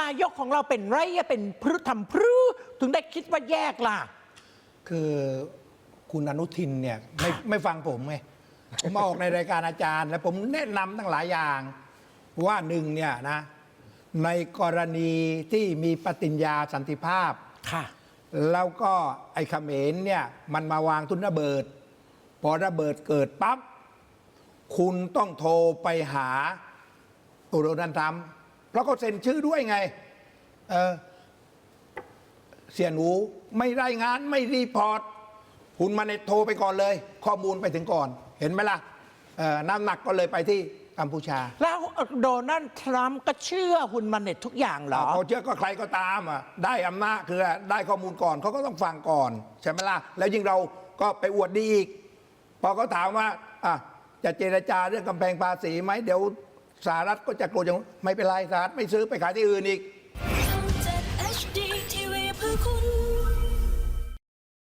นายกของเราเป็นไรอะเป็นพฤทำพรื้ถึงได้คิดว่าแยกล่ะ คือคุณอนุทินเนี่ยไม่ไม่ฟังผมไงผมมาออกในรายการอาจารย์ แล้วผมแนะนำตั้งหลายอย่าง ว่าหนึ่งเนี่ยนะ ในกรณีที่มีปฏิญญาสันติภาพ ค่ะ แล้วก็ไอ้เขมรเนี่ย มันมาวางทุนระเบิด พอระเบิดเกิดปั๊บ คุณต้องโทรไปหาโดนัลด์ทรัมป์ เพราะเขาเซ็นชื่อด้วยไง เออเสียหนูไม่รายงานไม่รีพอร์ตคุณมาในโทรไปก่อนเลย ข้อมูลไปถึงก่อน เห็นไหมล่ะเออน้ำหนักก็เลยไปที่กัมพูชาแล้วโดนัลด์ทรัมป์ก็เชื่อฮุนมันเน็ตทุกอย่างเหรอ เขาเชื่อก็ใครก็ตามอะได้อำนาจคือได้ข้อมูลก่อนเขาก็ต้องฟังก่อนใช่ไหมล่ะแล้วยิ่งเราก็ไปอวดดีอีก พอเขาถามว่าอะจะเจรจาเรื่องกำแพงภาษีไหมเดี๋ยว สหรัฐก็จะโกรธอย่างไม่เป็นไรสหรัฐไม่ซื้อไปขายที่อื่นอีก